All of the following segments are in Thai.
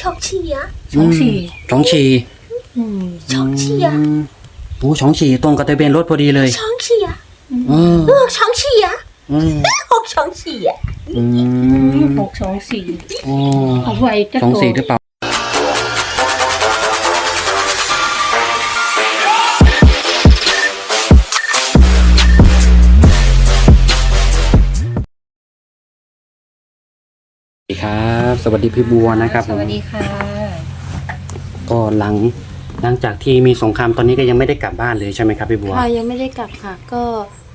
ชองฉีอะสองสี่สองฉี่อืมชองฉีอะมโอ้สองฉี่ตรงกับทะเบียนรถพอดีเลยชองฉีอะเออเออชองฉีอะอืมหกชองฉีอะอืมหกสองสี่โอ้เอาไว้จะสองโต สี่หรือเปล่า สวัสดีครับ สวัสดีพี่บัวนะครับสวัสดีค่ะ ก็หลังหลังจากที่มีสงครามตอนนี้ก็ยังไม่ได้กลับบ้านเลยใช่ไหมครับพี่บัวค่ะยังไม่ได้กลับค่ะ ก็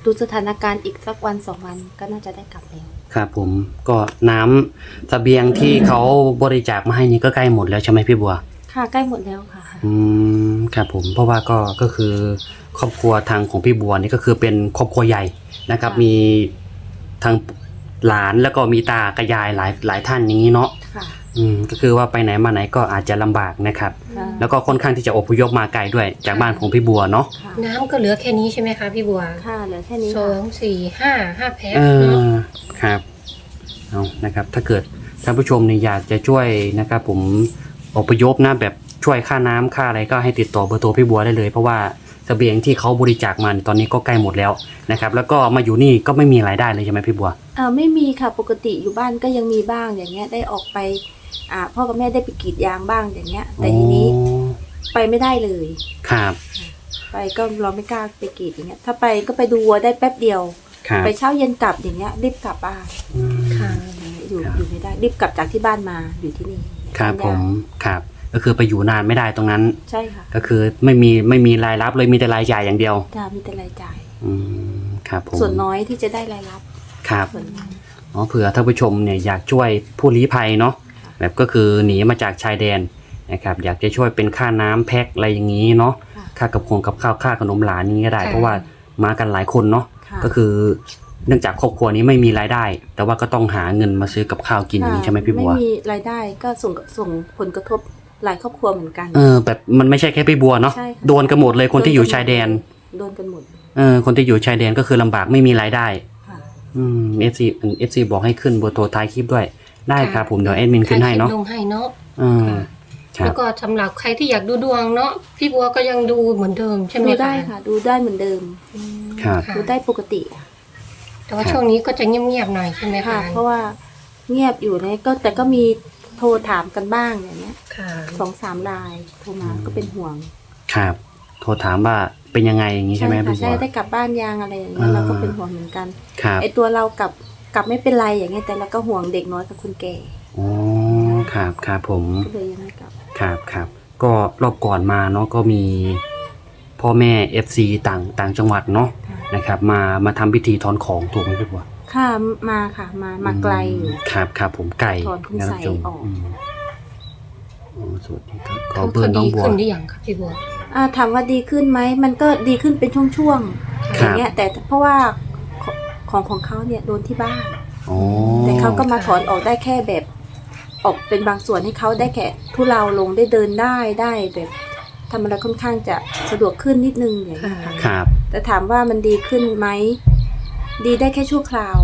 ดูสถานการณ์อีกสักวันสองวันก็น่าจะได้กลับแล้วครับผมก็น้ำเสบียงที่เขาบริจาคมาให้นี่ก็ใกล้หมดแล้วใช่ไหมพี่บัวค่ะใกล้หมดแล้วค่ะ อืมครับผมเพราะว่าก็ก็คือครอบครัวทางของพี่บัวนี่ก็คือเป็นครอบครัวใหญ่นะครับ ค่ะ มีทาง หลานแล้วก็มีตากับยายหลายหลายท่านอย่างนี้เนาะค่ะ อืมก็คือว่าไปไหนมาไหนก็อาจจะลำบากนะครับ ค่ะ แล้วก็ค่อนข้างที่จะอพยพมาไกลด้วยจากบ้านของพี่บัวเนาะค่ะน้ำก็เหลือแค่นี้ใช่ไหมคะพี่บัวค่ะเหลือแค่นี้สอค่ะ งสี่ห้าห้าแพ็คเอเนาะอครับเอานะครับ ถ้าเกิดท่านผู้ชมเนี่ยอยากจะช่วยนะครับ ผมอพยพนะแบบช่วยค่าน้ำค่าอะไรก็ให้ติดต่อเบอร์โทรพี่บัวได้เลย เพราะว่า เสบียงที่เขาบริจาคมาเนี่ยตอนนี้ก็ใกล้หมดแล้วนะครับ แล้วก็มาอยู่นี่ก็ไม่มีรายได้เลยใช่ไหมพี่บัว เอ่าไม่มีค่ะปกติอยู่บ้านก็ยังมีบ้างอย่างเงี้ยได้ออกไปอ่าพ่อกับแม่ได้ไปกรีดยางบ้างอย่างเงี้ย แต่ทีนี้อ๋อไปไม่ได้เลย ครับ ไปก็เราไม่กล้าไปกรีดอย่างเงี้ย ถ้าไปก็ไปดูวัวได้แป๊บเดียวครับไปเช้าเย็นกลับอย่างเงี้ยรีบกลับบ้านอืมค่ะอยู่ครับอยู่ไม่ได้รีบกลับจากที่บ้านมาอยู่ที่นี่ครับผมครับ ก็คือไปอยู่นานไม่ได้ตรงนั้น ใช่ค่ะก็คือไม่มีไม่มีรายรับเลยมีแต่รายจ่ายอย่างเดียวจะมีแต่รายจ่าย อืมครับผมส่วนน้อยที่จะได้รายรับครับส่วนน้อย อ๋อเผื่อท่านผู้ชมเนี่ยอยากช่วยผู้ลี้ภัยเนาะแบบก็คือหนีมาจากชายแดนนะครับอยากจะช่วยเป็นค่าน้ำแพ็คอะไรอย่างนี้เนาะค่ะ ค่ากับคงกับข้าวค่าขนมหลานนี้ก็ได้ ค่ะ เพราะว่ามากันหลายคนเนาะค่ะ ก็คือเนื่องจากครอบครัวนี้ไม่มีรายได้ แต่ว่าก็ต้องหาเงินมาซื้อกับข้าวกินอย่างนี้ใช่ไหมพี่บัว ไม่มีรายได้ก็ส่งส่งผลกระทบ หลายครอบครัวเหมือนกัน เออแบบมันไม่ใช่แค่พี่บัวเนาะใช่ค่ะ โดนกันหมดเลยคนที่อยู่ชายแดนโดนกันหมดเออคนที่อยู่ชายแดนก็คือลำบากไม่มีรายได้ ค่ะอืมเอฟซีเอฟซีบอกให้ขึ้นเบอร์โทรท้ายคลิปด้วย ได้ครับผมเดี๋ยวแอดมินขึ้นให้เนาะลงให้เนาะอืมคแล้รับวก็สำหรับใครที่อยากดูดวงเนาะพี่บัวก็ยังดูเหมือนเดิมใช่ไหมดูคะได้ค่ะ ดูได้เหมือนเดิม อืมครับ ค่ะดูได้ปกติค่ะแต่ว่าช่วงนี้ก็จะเงียบๆหน่อยใช่ไหมค่ะ คะเพราะว่าเงียบอยู่นะก็แต่ก็มีโทรถามกันบ้างอย่างเงี้ยค่ะสองสามรายโทรมาก็เป็นห่วงครับ โทรถามว่าเป็นยังไงอย่างนี้ใช่ไหมค่ะพี่บัใช่ว ได้กลับบ้านยังอะไรอย่างเงี้ยอ่า เราก็เป็นห่วงเหมือนกันครับไอตัวเรากลับกลับไม่เป็นไรอย่างเงี้ยแต่เราก็ห่วงเด็กน้อยกับคนแก่อ๋อครับครับผมก็เลยยังไม่กลับครับครับ ก็รอบก่อนมาเนาะก็มีพ่อแม่ FC ต่างต่างจังหวัดเนาะค่ะนะครับ มามาทำพิธีถอนของถูกไหมพี่บัว ค่ะมาค่ะ มามาไกลอยู่ ครับครับผมไก่ถอนคุณนะใส่ท่านผู้ชมออก มอ๋อสวัสดีครับขอเขาเบอร์น้องดีบัว ขึ้นหรือยังคะพี่บัว อ่าถามว่าดีขึ้นไหมมันก็ดีขึ้นเป็นช่วงๆคอรับ ย่างเงี้ย แต่เพราะว่าของของของเขาเนี่ยโดนที่บ้าน อ๋อแต่เขาก็มาถอนออกได้แค่แบบ ออกเป็นบางส่วนให้เขาได้แค่ทุเลาลงได้เดินได้ได้แบบทำอะไรค่อนข้างจะสะดวกขึ้นนิดนึงอย่างเงี้ยค่ะ ครับ แต่ถามว่ามันดีขึ้นไหม ดีได้แค่ชั่วคราว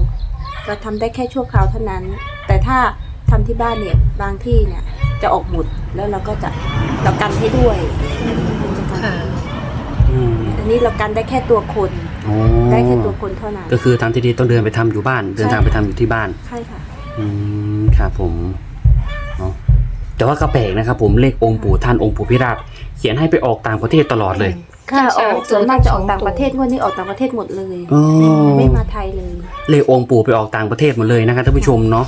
เราทำได้แค่ชั่วคราวเท่านั้น แต่ถ้าทำที่บ้านเนี่ยบางที่เนี่ยจะออกหมุดแล้วเราก็จะเรากันให้ด้วยเป็นจะกันค่ะอืมอันนี้เรากันได้แค่ตัวคนอ๋อได้แค่ตัวคนเท่านั้น ก็คือทางที่ดีต้องเดินไปทำอยู่บ้าน เดินทางไปทำอยู่ที่บ้านใช่ค่ะอืมครับผมเนาะแต่ว่าก็แปลกนะครับผมเลของค์ปู่ท่านองค์ปู่พิราบเขียนให้ไปออกต่างประเทศตลอดเลย ค่ะทั้งอสามอกตัวส่วนมากจะออกทั้งสองต่างประเทศตัวงวันนี้ออกต่างประเทศหมดเลยอ๋อ ไม่มาไทยเลยเลของค์ปู่ไปออกต่างประเทศหมดเลยนะครับท่านผู้ชมเนาะ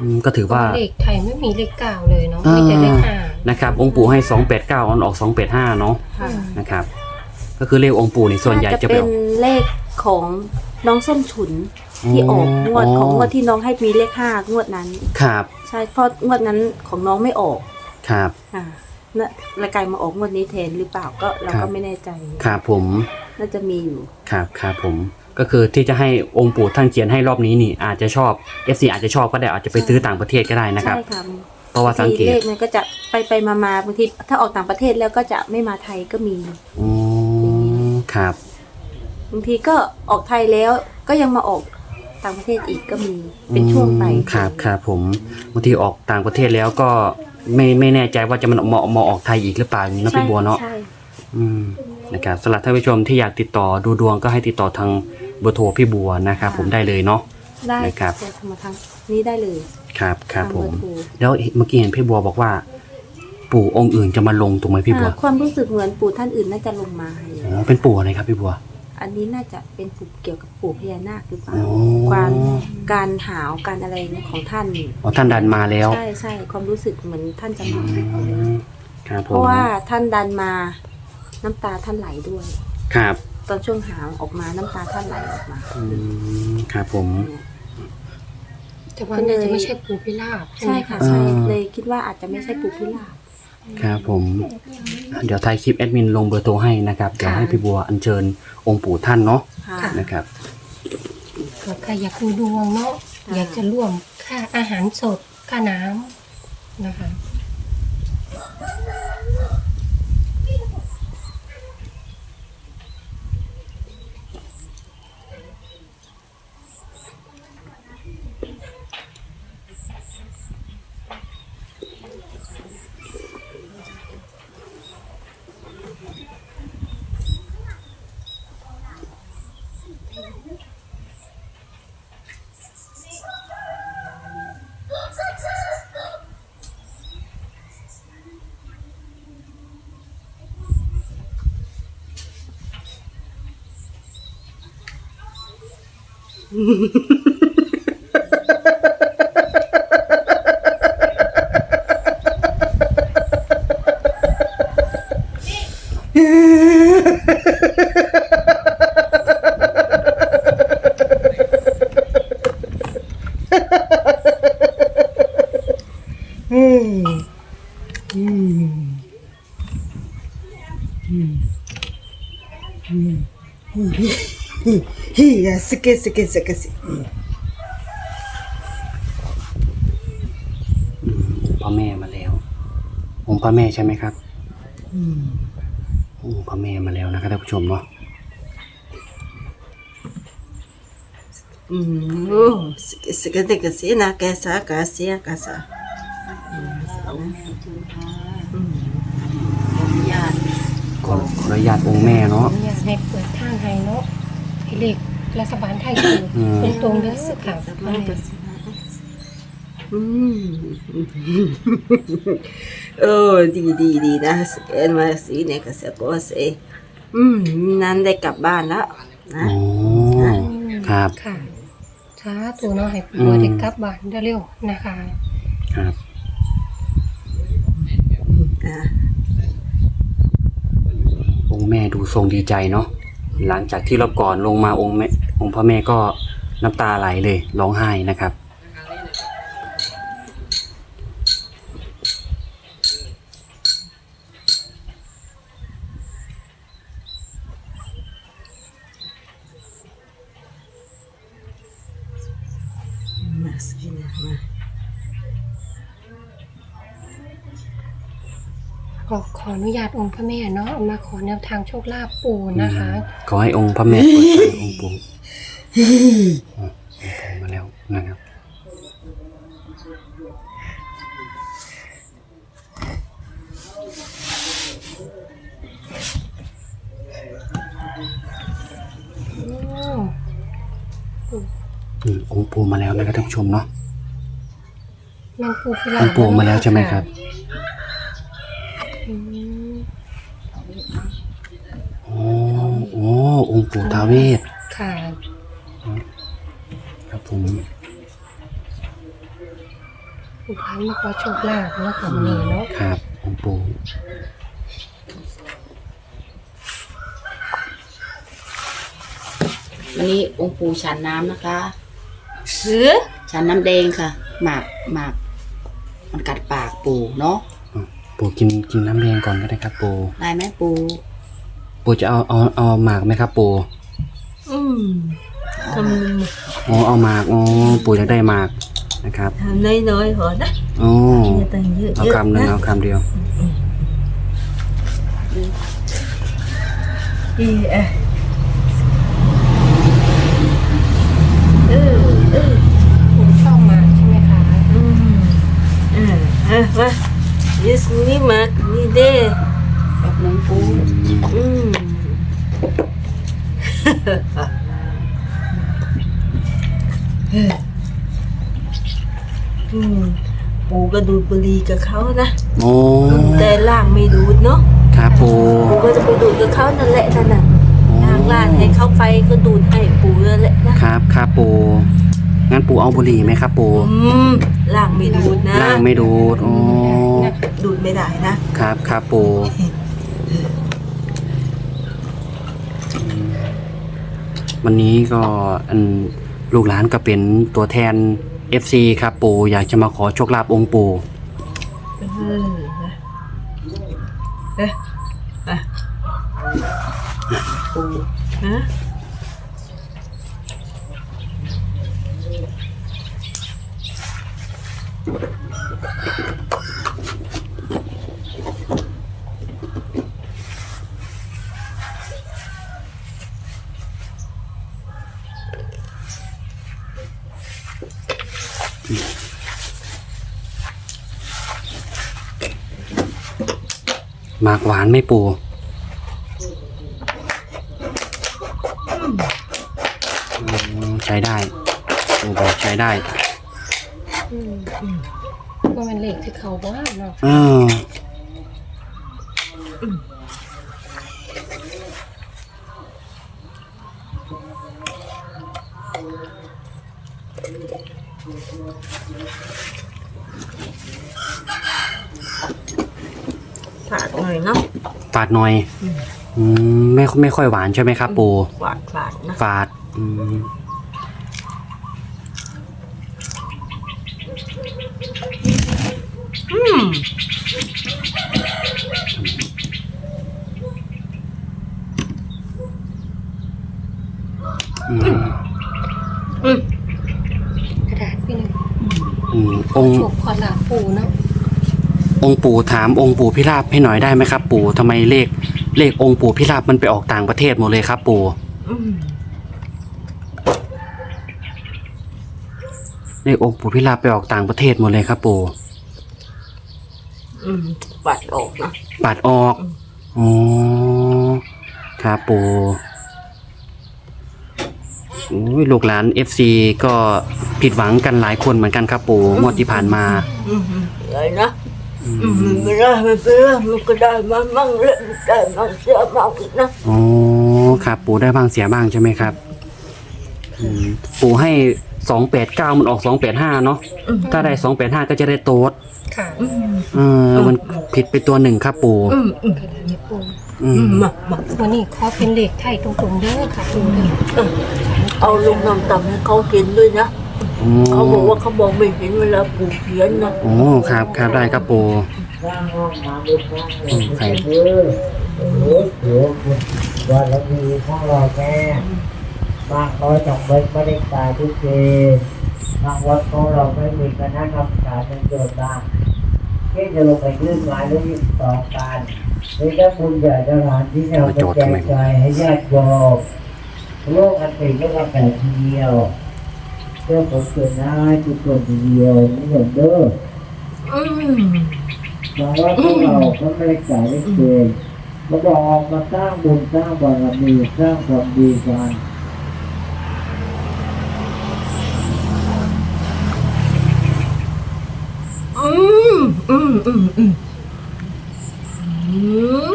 อืมก็ถือว่า เลขไทยไม่มีเลขเก้าเลยเนาะอ่ามีมีแต่เลขห้านะครับ องค์ปู่ให้สองแปดเก้าออนออกสองแปดห้าเนาะค่ะนะครับ ก็คือเลของค์ปู่นี่ส่วนใหญ่จะไปเป็อนอกเลขของน้องส้มฉุนที่ออกงวดของงวดที่น้องให้มีเลขห้างวดนั้น ครับ ใช่เพราะงวดนั้นของน้องไม่ออกครับ ค่ะ น่ะรายการมาออกงวดนี้แทนหรือเปล่าก็เราครัก็บ ไม่แน่ใจครับผมน่าจะมีอยู่ ครับครับผม ก็คือที่จะให้องค์ปู่ท่านเขียนให้รอบนี้นี่ อาจจะชอบ FC อาจจะชอบก็ได้อาจจะไปซื้อต่างประเทศก็ได้นะครับ ใช่ค่ะเพราะว่าสังเกบทีตเลขมันก็จะไปไปมามาบางทีถ้าออกต่างประเทศแล้วก็จะไม่มาไทยก็มีอ๋อครับ บางทีก็ออกไทยแล้วก็ยังมาออกต่างประเทศอีกก็มีเป็นช่วงไป อืมครับครับผมบางทีออกต่างประเทศแล้วก็ ไม่ไม่แน่ใจว่าจะมันเหมาะเหมาะออกไทยอีกหรือเปล่าอย่างนี้เนาะพี่บัวเนาะใช่อืมนะครับสำหรับท่านผู้ชมที่อยากติดต่อดูดวงก็ให้ติดต่อทางเบอร์โทรพี่บัวนะครับผมได้เลยเนาะ ได้นะครับจะทำมาทางนี้ได้เลยครับครับทางผเบอมร์โทรแล้วเมื่อกี้เห็นพี่บัวบอกว่า ปู่องค์อื่นจะมาลงถูกไหมพี่บัวอ่าความรู้สึกเหมือนปู่ท่านอื่นน่าจะลงมาให้อ๋อเป็นปู่อะไรครับพี่บัว อันนี้น่าจะเป็นปู่เกี่ยวกับปู่พญานาคหรือเปล่าอ๋อการการหาวการอะไรของท่านอ๋อท่านดันมาแล้วใช่ใช่ความรู้สึกเหมือนท่านจะมาอืมครับผเพมราะว่าท่านดันมาน้ำตาท่านไหลด้วย ครับตอนช่วงหาวออกมาน้ำตาท่านไหลออกมา อืมครับผม แต่ว่าน่าจะไม่ใช่ปู่พิราบใช่ใช่ไหมค่ะคะใช่อ่าเลยคิดว่าอาจจะไม่ใช่ปู่พิลาบ ครับผมเดี๋ยวท้ายคลิปแอดมินลงเบอร์โทรให้นะครับเดี๋ยวให้พี่บัวอัญเชิญองค์ปู่ท่านเนาะค่ะนะครับเกิดใครอยากดูดวงเนาะค่ะอยากจะร่วมค่าอาหารสดค่าน้ำนะคะ Yeah. KC ಕೆಸಿ ಕೆಸಿ องค์พ่อแม่มาแล้ว องค์พ่อแม่ใช่ไหมครับ อือพ่อแม่มาแล้วนะครับท่านผู้ชมเนาะอือ้สกิสิกิสิกิสินะแกสากาเสียกาสาออืญาติขออนุญาตองค์แม่เนาะให้เปิดทางให้เนาะให้เล็ก รัฐบาลไทยอยู่ตรงๆเด้อค่ะอืมโอ้ดีดีดีนะเอ็นมาสีเนี่ยก็เสียก็เสียอืมนั้นได้กลับบ้านแล้วนะครับค่ะช้าตัวน้อยให้ปัวได้กลับบ้านเร็วๆนะคะ ครับองค์แม่ดูทรงดีใจเนาะ หลังจากที่รอบก่อนลงมาองค์แม่องค์พระแม่ก็น้ำตาไหลเลยร้องไห้นะครับ มาสีเนี่ยมา ก็ขออนุญาตองค์พระแม่เนาะมาขอแนวทางโชคลาภปู่นะคะ ขอให้องค์พระแม่เปิดทางองค์ปู่อ๋อองค์ปู่มาแล้วนะครับอืมอืมองค์ปู่มาแล้วนะครับท่านผู้ชมเนาะแมันปู่พิราองค์ปู่มาแล้วใช่ไหมครับ อืมอ๋ออ๋อองค์ปู่ทาเวศค่ะ ครับผมปู่พันมาขอโชคลาภเนาะของนี้เนาะครับองค์ปู่วันนี้องค์ปู่ฉันน้ำนะคะเสือฉันน้ำแดงค่ะ หมากหมากมันกัดปากปู่เนาะอะ ปู่กินกินน้ำแดงก่อนก็ได้ครับ ปู่ได้ไหมปู่ปู่จะเอาเอาเอาหมากไหมครับ ปู่อืมทำอ๋อเอาหมากอ๋อปู่อยากได้หมากนะครับทำน้อยๆเหรอนะอ๋ออย่าตั้งเยอะเอาๆคำหนึ่งนะเอาคำเดียวอีเอะเออเออปู่ชอบมาใช่ไหมคะอืมเออเออ มา yes นี่มากนี่เด้แบบนึงปูอืมอืมปูก็ดูดบุหรี่กับเขานะ โอ้แต่ล่างไม่ดูดเนาะครับปูปูก็จะไปดูดกับเขานั่นแหละนั่นน่ะล่างล่างให้เขาไปก็ดูดให้ปูนั่นแหละนะครับครับปูงั้นปูเอาบุหรี่ไหมครับปูอืมล่างไม่ดูดนะล่างไม่ดูดโอ้ ดูดไม่ได้นะครับครับปูวันนี้ก็อันลูกหลานก็เป็นตัวแทน FC ครับปูอยากจะมาขอโชคลาภองค์ปูเออเอ๊ะอะปูฮะ หมากหวานไหม่ปูอืมใช้ได้ปูบอกใช้ได้ว่ามันเหล็กที่เขาว่าเนาะ เออ ฝาดหน่อยเนาะ ฝาด หน่อยอืมไม่ไม่ค่อยหวานใช่ไหมครับ ปูฝาดฝาดนะฝาดอืมอืมอืมอืมกระดาษพี่หนึ่งอืมองค์โชคขอลาปูเนาะ องค์ปู่ถามองค์ปู่พิราบให้หน่อยได้ไหมครับ ปู่ทำไมเลขเลของค์ปู่พิราบมันไปออกต่างประเทศหมดเลยครับ ปู่อืมเลของค์ปู่พิราบไปออกต่างประเทศหมดเลยครับ ปู่อืมฝาดออกนะปัดออกอ๋อครับปู่อุ้ยลูกหลานเอฟซีก็ผิดหวังกันหลายคนเหมือนกันครับ ปู่งวดที่ผ่านมา อืมเลยนะอืม ไม่ได้ไม่เป็นไรมันก็ได้มามั่งเล่นได้มั่งเสียมั่งนะอ๋อครับ ปู่ได้บ้างเสียบ้างใช่ไหมครับอืมปู่ให้สองแปดเก้ามันออกสองแปดห้าเนาะถ้าได้สองแปดห้าก็จะได้โต๊ดค่ะอืมเออมันผิดไปตัวหนึ่งครับปู่อืมอืมกระดาษเนี่ปูอือืมมมามาวันนี้ขอเป็นเหล็กไทยตรงๆเด้อค่ะปูเด้อเออเอาลูกน้ำตำให้เขากินด้วยนะ อ๋อเขาบอกว่าเขามองไม่เห็นเวลาปู่เขียนนะโอ้ครับครับได้ครับปู่อืมใครบารมีของเราแม่มากน้อยจงเบิกไม่ได้ตายทุกทีทางวัดของเราไม่มีคณะกรรมการเป็นโจทย์บ้างที่จะลงไปยื่นหมายเรื่องต่อการในด้านบุญใหญ่สถานที่เราไปแจกจ่ายให้ญาติโยมโลกอันเป็นโลกอันแต่ทีเดียว เพื่อผลเกิดได้ทุกคนเดียวนี่เหมือนเดิมอืมทางวัดของเราก็ไม่ได้จ่ายได้เกินมาบอกมาสร้างบุญสร้างบารมีสร้างความดีกันอืมอืมอืมอืมอืม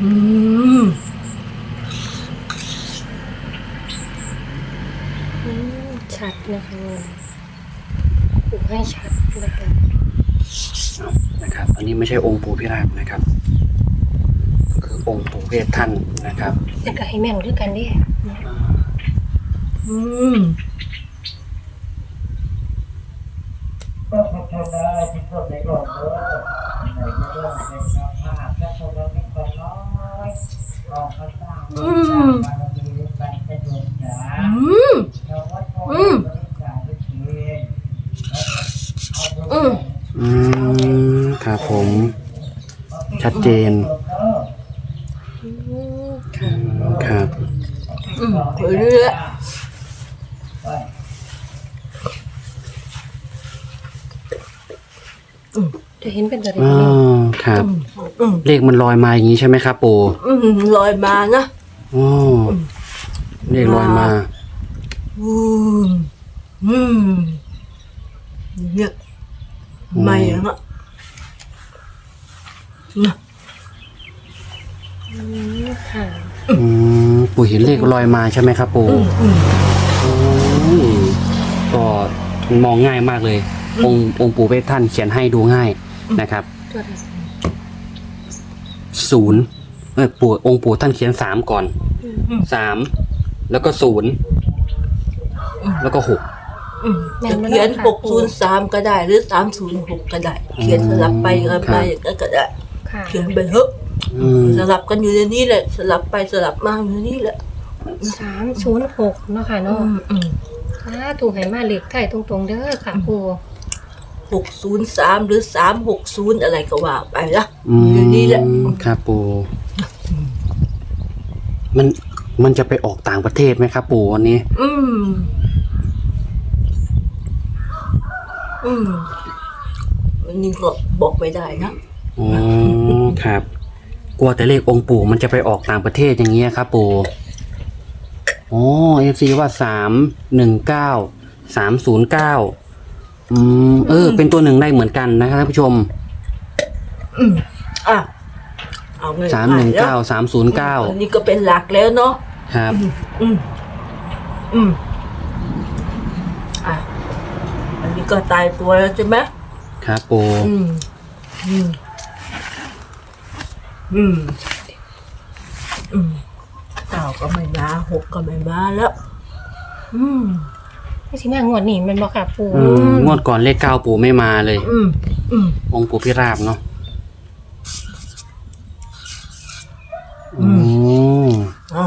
อืม อืมชัด นะคะปูให้ชัดนะคะนะครับ อันนี้ไม่ใช่องค์ปู่พิราบนะครับ คือองค์ปู่เวทท่านนะครับแต่ก็ให้แม่นด้วยกันเด้อืมก็พัฒนาที่เข้าในรอบเมื่อในเรื่องในสภาพและคนเราเป็นคนน้อยออกมาสร้างบุญสร้างบารมีด้วยกันเป็นดวงใจ อืม ชาววัดของเราไม่ได้จ่ายด้วยเงินเอาบุญ อืม อืมครับผม ชัดเจนอืมค่ะครับ อืมเรื่อยจะเห็นเป็นตัวเลขอ๋อนี้ครับ อืมเลขมันลอยมาอย่างนี้ใช่ไหมครับ ปู่อืมลอยมานะอ๋อเลขลอยมา อืมอืมเนี่ยไม่อะนะนะอืม ค่ะอืมปู่เห็นเลขลอยมาใช่ไหมครับปู่อืมอืมโอ้ยก็มองง่ายมากเลย องค์องค์ปู่เวทท่านเขียนให้ดูง่ายนะครับตัวใดศูนย์เออปู่องค์ปู่ท่านเขียนสามก่อนอืมสามแล้วก็ศูนย์แล้วก็หกอืมแม่จะนบ่เขียนเนาะค่ะหกศูนย์สามก็ได้ หรือสามศูนย์หกก็ได้ เขียนสลับไปสลับมาอย่างนั้นก็ได้ ค่ะเขียนไปเถอะ อืมสลับกันอยู่ในนี้แหละสลับไปสลับมาอยู่ในนี้แหละสามศูนย์หกเนาะค่ะอืเนาะมอืมถ้าถูกให้มาเลขไทยตรงๆเด้อค่ะปู่หกศูนย์สามหรือสามหกศูนย์อะไรก็ว่าไปละอือยู่ในนี้แหละมครับปู่มันมันจะไปออกต่างประเทศไหมครับ ปู่วันนี้ อืม อืมอันนี้ก็บอกไม่ได้นะ อ๋อ ครับ กลัวแต่เลของค์ปู่มันจะไปออกต่างประเทศอย่างเงี้ยครับ ปู่อ๋อเอฟซีว่าสามหนึ่งเก้าสามศูนย์เก้าอืมเออ เป็นตัวหนึ่งได้เหมือนกันนะครับท่านผู้ชมอืมอะเอาเงินสามหนึ่งเก้าสามศูนย์เก้าอันนี้ก็เป็นหลักแล้วเนาะครับ อืมอืมอะอันนี้ก็ตายตัวแล้วใช่ไหมครับปู่อืมอืม อืม อืมเก้าก็ไม่มาหกก็ไม่มาแล้ว อืม ไม่สิมางวดนี้แมันบ่ค่ะปู่อืมงวดก่อนเลขเก้าปู่ไม่มาเลย อืม อืม องค์ปู่พิราบเนาะอือืมเอา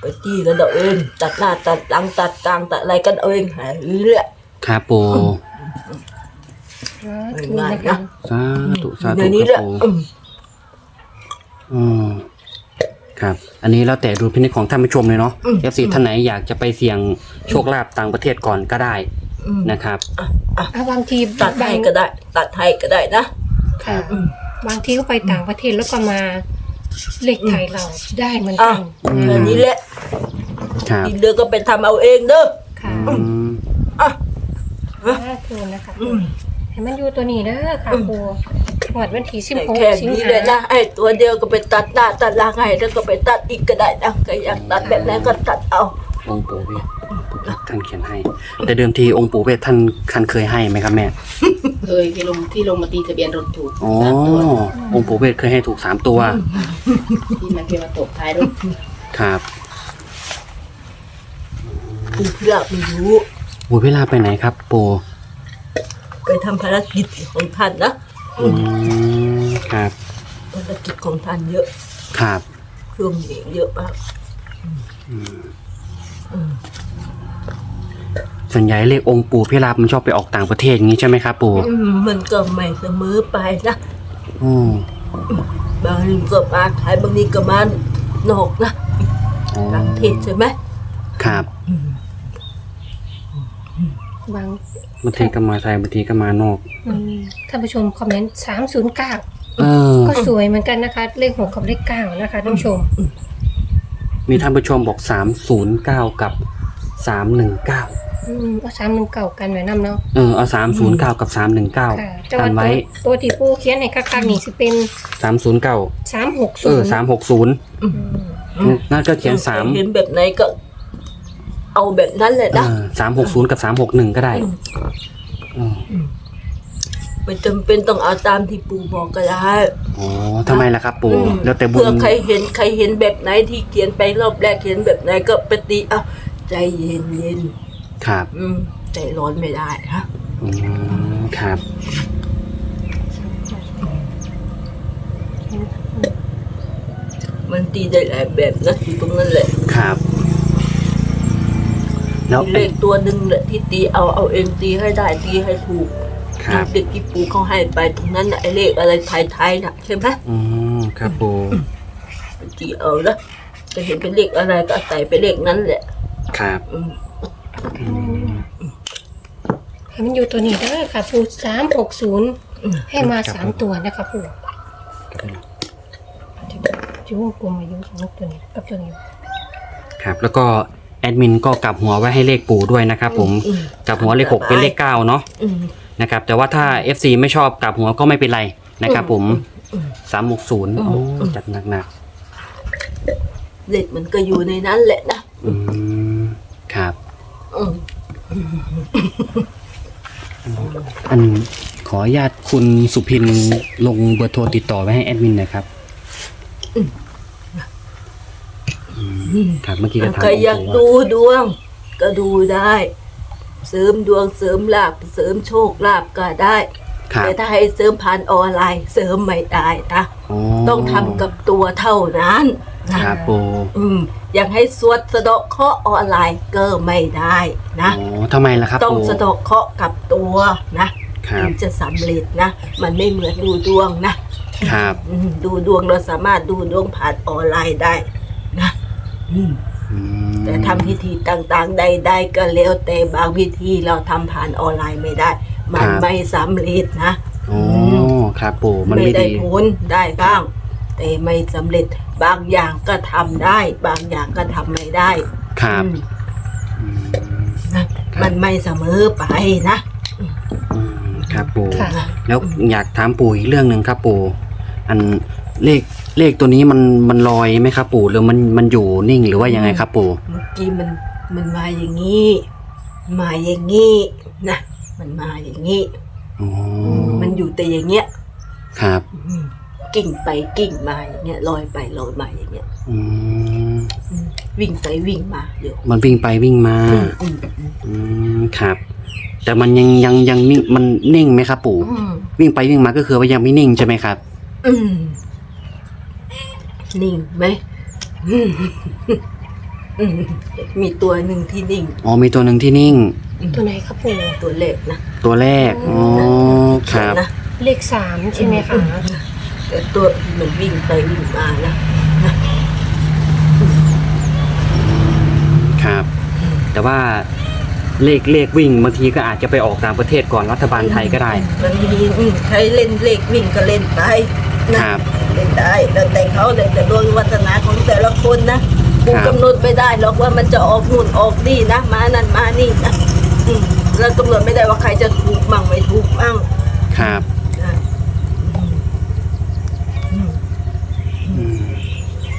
ไปตีกันเอาเอง ตัดหน้าตัดหลังตัดกลางตัดอะไรกันเอาเองหายเรื่อยครับปู่สาไม่ธุ ง่ายนะนะคะสาธุสาในธุนี้คแหรัละบปู่อืมอืมครับ อันนี้แล้วแต่ดูพินิจของท่านผู้ชมเลยเนาะเอฟซีท่านไหนอยากจะไปเสี่ยงโชคลาภต่างประเทศก่อนก็ได้อืมนะครับอะบางทีตัดให้ก็ได้ ตัดให้ก็ได้นะ ค่ะอืม บางทีก็ไปต่างประเทศแล้วก็มาเลขไทยเราได้เหมือนอะกันอันนี้แหละครับที่เหลือก็ไปทำเอาเองเด้อ ค่ะอืม อะ สาธุนะคะอืม ให้มันอยู่ตัวนี้เด้อค่ะปู่หวดวันที่สิบหกแค่สิงนี้หาเลยนะไอ้ตัวเดียวก็ไปตัดหน้าตัดหลังให้แล้วก็ไปตัดอีกก็ได้นะใครอยากตัดแบบไหนก็ตัดเอาองค์ปู่เวทปู่เวทท่านเขียนให้ แต่เดิมทีองค์ปู่เวทท่านท่านเคยให้ไหมครับแม่ เคยที่ลงที่ลงมาตีทะเบียนรถถูกอ๋อ สามตัวองค์ปู่เวทเคยให้ถูกสามตัว ที่มันเคยมาตกท้ายรถครับปู่เพื่อไม่รู้ปู่เวลาไปไหนครับ ปู่ ไปทำภารกิจของท่านนะอืมครับภารกิจของท่านเยอะ ครับเครื่องเหนียงเยอะมากส่วนใหญ่เลของค์ปู่พิราบมันชอบไปออกต่างประเทศอย่างนี้ใช่ไหมครับปู่อืมมันก็ไม่เสมอไปนะอืมบางทีก็มาไทยบางทีก็มานอกนะอ๋อต่างประเทศใช่ไหมครับ บางบางทีก็มาไทยบางทีก็มานอก อืมท่านผู้ชมคอมเมนต์สามศูนย์เก้าเออ ก็สวยเหมือนกันนะคะ เลขหกกับเลขเก้านะคะท่านผู้ชม มีท่านผู้ชมบอกสามศูนย์เก้ากับสามหนึ่งเก้าอืมก็สามหนึ่งเก่ากันไว้นำเนาะเออเอาสามศูนย์เก้ากับสามหนึ่งเก้าค่ะแต่กัว่านตัวไว้ตัวที่ปูเขียนในคักๆนี่สิเป็นสามศูนย์เก้าสามหกเอศูอนย์สามหกศูนย์นั่นก็เขียนสาม เห็นแบบไหนก็ เอาแบบนั้นแหละนะสามหกศูนย์กับสามหกหนึ่งก็ได้อืมไม่จำเป็นต้องเอาตามที่ปู่บอกก็ได้ อ๋อทำไมล่ะครับ ปู่อืมแล้วแต่บุญ เพื่อใครเห็นใครเห็นแบบไหนที่เขียนไปรอบแรกเขียนแบบไหนก็ปฏิอะใจเย็นเย็นครับๆอืมใจร้อนไม่ได้ฮะอืมครับ มันตีได้หลายแบบนะที่ตรงนั้นแหละ ครับ แล้วมีเลขตัวหนึ่งแหละที่ตีเอาเอาเองตีให้ได้ตีให้ถูกครับเด็กที่ปู่เขาให้ไปตรงนั้นน่ะไอ้เลขอะไรไทยๆน่ะใช่ไหมอืมครับปู่ตีเอานะจะเห็นเป็นเลขอะไรก็ใส่ไปเลขนั้นแหละ ครับ อืมเฮให้มันอยู่ตัวนี้เด้อค่ะปูสามหกศูนย์ให้มาสามตัวนะคะปูจุ้งกลมอายุของตัวนี้กับตัวนี้ ครับ แล้วก็ แอดมินก็กลับหัวไว้ให้เลขปู่ด้วยนะครับผมกลับหัวเลขหกเป็นเลขเก้าเนาะอืม นะครับแต่ว่าถ้า FC ไม่ชอบกลับหัวก็ไม่เป็นไรนะครับผมสามหกศูนย์โอ้จัดหนักเด็กมันก็อยู่ในนั้นแหละนะๆอืมครับ อืมอันขออนุญาตคุณสุพินลงเบอร์โทรติดต่อไว้ให้แอดมินหนะครับอืม ครับเมื่อกี้ก็ถามใครอยากปู่ดูว่าดวง ก็ดูได้ เสริมดวงเสริมลาบเสริมโชคลาภก็ได้ครับแต่ถ้าให้เสริมผ่านออนไลน์เสริมไม่ได้นะอ๋อต้องทำกับตัวเท่านั้นนะครับปู่อืมอยากให้สวดสะเดาะเคราะห์ออนไลน์ก็ไม่ได้นะอ๋อทำไมล่ะครับต้องปู่สะเดาะเคราะห์กับตัวนะครับถึงจะสำเร็จนะ มันไม่เหมือนดูดวงนะครับอืมดูดวงเราสามารถดูดวงผ่านออนไลน์ได้นะอืมอืม แต่ทำพิธีต่างๆใดๆก็แล้วแต่บางพิธีเราทำผ่านออนไลน์ไม่ได้ มันไม่สำเร็จนะอ๋อครับปู่มันไม่ไม่ได้ดี ผลได้บ้าง แต่ไม่สำเร็จบางอย่างก็ทำได้ บางอย่างก็ทำไม่ได้ครับอืมอืม นะครับ มันไม่เสมอไปนะ อืมครับปู่ ค่ะ แล้วอยากถามปู่อีกเรื่องหนึ่งครับปู่ อันเลข เลขตัวนี้มันมันลอยไหมครับปู่หรือมันมันอยู่นิ่งหรือว่ายังไงครับปู่เมื่อกี้มันมันมาอย่างนี้มาอย่างนี้นะมันมาอย่างนี้อ๋อมันอยู่แต่อย่างเงี้ยครับอืมกิ่งไปกิ่งมาอย่างเงี้ยลอยไปลอยมาอย่างเงี้ยอืมอืมวิ่งไปวิ่งมาอยู่มันวิ่งไปวิ่งมา อืมอืมอืมอืมครับ แต่มันยังยังยังนิ่งมันนิ่งไหมครับ ปู่ อืมวิ่งไปวิ่งมาก็คือว่ายังไม่นิ่งใช่ไหมครับ อืม นิ่งไหมอืมอืมมีตัวหนึ่งที่นิ่ง อ๋อมีตัวหนึ่งที่นิ่ง ตัวไหนครับปูตัวเล็กนะตัวแรกอ๋อครับนะเลขสามใช่ไหมคะแต่ตัวที่มันวิ่งไปวิ่งมานะนะครับ แต่ว่า เลขเลขวิ่งบางทีก็อาจจะไปออกต่างประเทศก่อนรัฐบาลไทยก็ได้มันมีอืมใครเล่นเลขวิ่งก็เล่นไปนะครับ เล่นได้แล้วแต่เขาแต่แต่ดวงวัฒนาของแต่ละคนนะกูครับกำหนดไม่ได้หรอกว่ามันจะออกนู่นออกนี่นะมานั่นมานี่นะอืมแล้วกำหนดไม่ได้ว่าใครจะถูกมั่งไม่ถูกมั่งครับ นะอืมอืมอืม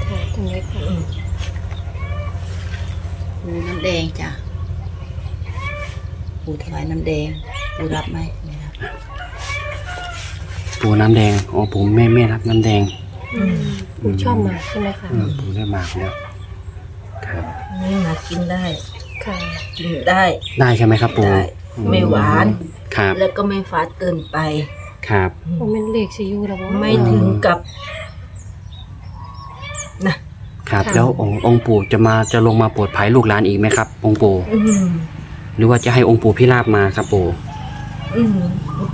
ค่ะตัวไหนคะอืม ปูน้ำแดงจ้ะ ปูถวายน้ำแดงปูรับไหมไม่รับปูน้ำแดงอ๋อผมไม่ไม่รับน้ำแดงอืมปูชอบมาใช่ไหมคะอืมปูได้มากแล้วครับนี่นะกินได้ค่ะกินได้ได้ใช่ไหมครับปูได้ไม่หวาน ครับ แล้วก็ไม่ฝาดเกินไป ครับผมเป็นเลขซียูแล้วบ่ไม่ถึงกับนะครับค่ะแล้วองค์องค์ปู่จะมาจะลงมาโปรดภัยลูกหลานอีกไหมครับ องค์ปู่อืมห รือว่าจะให้องค์ปู่พิราบมาครับปู่อืม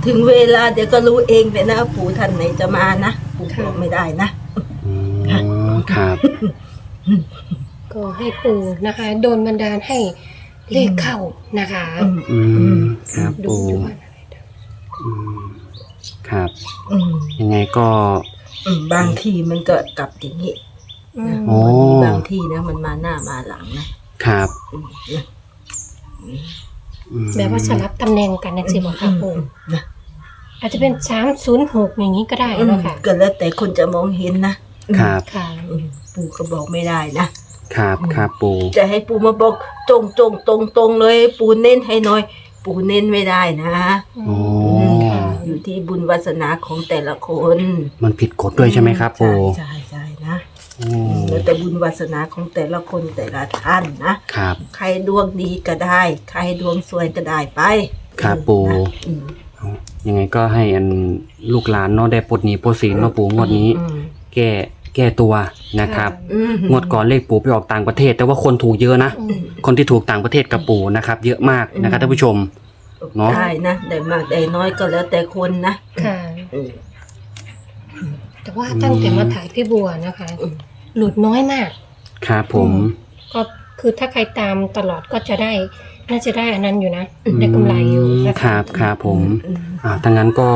ถึงเวลาเดี๋ยวก็รู้เองเลยนะปู่ท่านไหนจะมานะปู่บอกไม่ได้นะ อืมครับ ก็ให้ปูนะคะ โดนบันดาลให้เลขเข้านะคะอืมอืมครับดูปู่อยู่ว่าอะไรเด้ออืมครับ อืมยังไงก็ อืมบางทีมันก็กลับอย่างนี้อืนะมโอ้มันมีบางที่นะมันมาหน้ามาหลังนะครับ อืมนะอืม แบบว่าสลับตำแหน่งกันนะสิบอกค่ะปูนะอาจจะเป็นสามศูนย์หกอย่างนี้ก็ได้อืมนะคะก็แล้วแต่คนจะมองเห็นนะครับค่ะอืมปู่ก็บอกไม่ได้นะครับครับปู่จะให้ปู่มาบอกตรงตรงตรงตรงๆเลย ปู่เน้นให้หน่อย ปู่เน้นไม่ได้นะโอ้ค่ะอยู่ที่บุญวาสนาของแต่ละคน มันผิดกฎด้วยใช่ไหมครับปู่ใช่ใช่ใช่นะโอ้ แล้วแต่บุญวาสนาของแต่ละคนแต่ละท่านนะครับ ใครดวงดีก็ได้ ใครดวงสวยก็ได้ไปครับปู่นะอืมเอายังไงก็ให้อันลูกหลานเนาะได้ปลดหนี้ปลดสินเนาะปู่งวดนี้ อืมแก้แก้ตัวนะครับอืมงวดก่อนเลขปู่ไปออกต่างประเทศ แต่ว่าคนถูกเยอะนะ อืม คนที่ถูกต่างประเทศกับปู่นะครับ เยอะมากนะครับท่านผู้ชม เนอะ ได้นะได้มากได้น้อยก็แล้วแต่คนนะค่ะ อืม แต่ว่าตั้งแต่มาถ่ายพี่บัวนะคะ อืม หลุดน้อยมาก ครับผม ก็คือถ้าใครตามตลอดก็จะได้น่าจะได้อันนั้นอยู่นะได้กำไรอยู่นะะครับครับผมอ่าถ้างั้นก็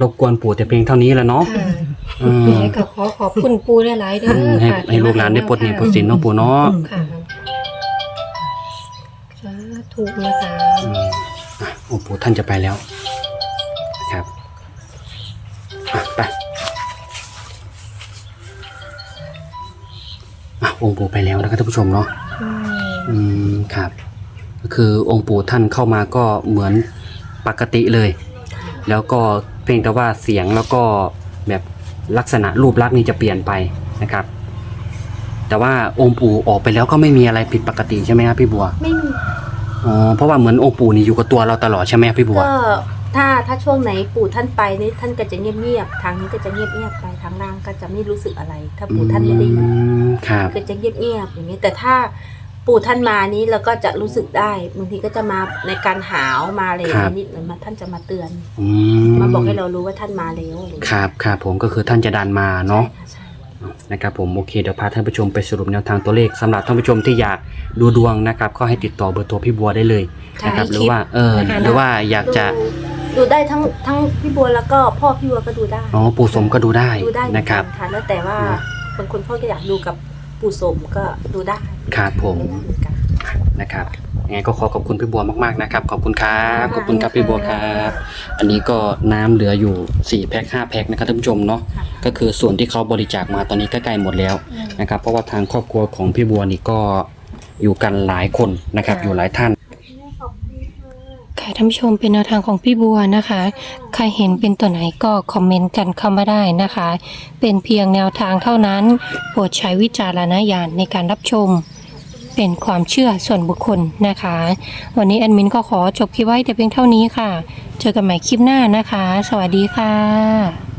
รบกวนปู่แต่เพียงเท่านี้แหล้วเนาะค่ะอืมยังไงก็ขอขอบคุณปูได้หลายๆเด้อือมให้ค่ะให้ลูกหลานได้ปลดหนี้ปลดสินเนาะปู่เนาะค่ะสาธุนะคะอืมอะโอ้ปู่ท่านจะไปแล้วนะครับอะไป อะองค์ปู่ไปแล้วนะครับท่านผู้ชมเนาะอืมอืมครับ ก็คือองค์ปู่ท่านเข้ามาก็เหมือนปกติเลย แล้วก็เพียงแต่ว่าเสียงแล้วก็แบบลักษณะรูปลักษณ์นี่จะเปลี่ยนไปนะครับ แต่ว่าองค์ปู่ออกไปแล้วก็ไม่มีอะไรผิดปกติใช่ไหมครับพี่บัวไม่มีอ๋อเพราะว่าเหมือนองค์ปู่นี่อยู่กับตัวเราตลอดใช่ไหมครับพี่บัวก็ ถ้าถ้าช่วงไหนปู่ท่านไปนี่ท่านก็จะเงียบๆทางนี้ก็จะเงียบๆไปทางล่างก็จะไม่รู้สึกอะไร ถ้าปู่ท่านไม่ได้อยู่อืมครับก็จะเงียบๆอย่างนี้แต่ถ้าปู่ท่านมานี้เราก็จะรู้สึกได้บางทีก็จะมาในการหาวมาอะไรอย่างนี้นิดหน่อยมาท่านจะมาเตือน อืมาบอกให้เรารู้ว่าท่านมาแล้วอะไรอย่างคเงี้ยรับครับผมก็คือท่านจะดันมาเนาะ ใช่ นะครับผมโอเคเดี๋ยวพาท่านผู้ชมไปสรุปแนวทางตัวเลขสำหรับท่านผู้ชมที่อยากดูดวงนะครับก็ให้ติดต่อเบอร์โทรพี่บัวได้เลยนะครับหรือว่าเออหรือว่าอยากจะดู ดูได้ทั้งทั้งพี่บัวแล้วก็พ่อพี่บัวก็ดูได้อ๋อปู่สมก็ดูได้ดูได้เหมือนะครับ ค่ะแล้วแต่ว่าบางคนเขาก็อยากดูกับปู่สมก็ดูได้ครับผมเหมือนกันนะครับยังไงก็ขอขอบคุณพี่บัวมากๆนะครับ ขอบคุณครับขอบคุณครับพี่บัวครับ อันนี้ก็น้ำเหลืออยู่ 4 แพ็ค5แพ็คนะครับท่านผู้ชมเนาะค่ะก็คือส่วนที่เขาบริจาคมาตอนนี้ก็ใกล้หมดแล้วนะครับ เพราะว่าทางครอบครัวของพี่บัวนี่ก็อยู่กันหลายคนนะครับ อยู่หลายท่าน ค่ะท่านผู้ชมเป็นแนวทางของพี่บัวนะคะ ใครเห็นเป็นตัวไหนก็คอมเมนต์กันเข้ามาได้นะคะ เป็นเพียงแนวทางเท่านั้น โปรดใช้วิจารณญาณในการรับชม เป็นความเชื่อส่วนบุคคลนะคะ วันนี้แอดมินก็ขอจบคลิปไว้แต่เพียงเท่านี้ค่ะ เจอกันใหม่คลิปหน้านะคะ สวัสดีค่ะ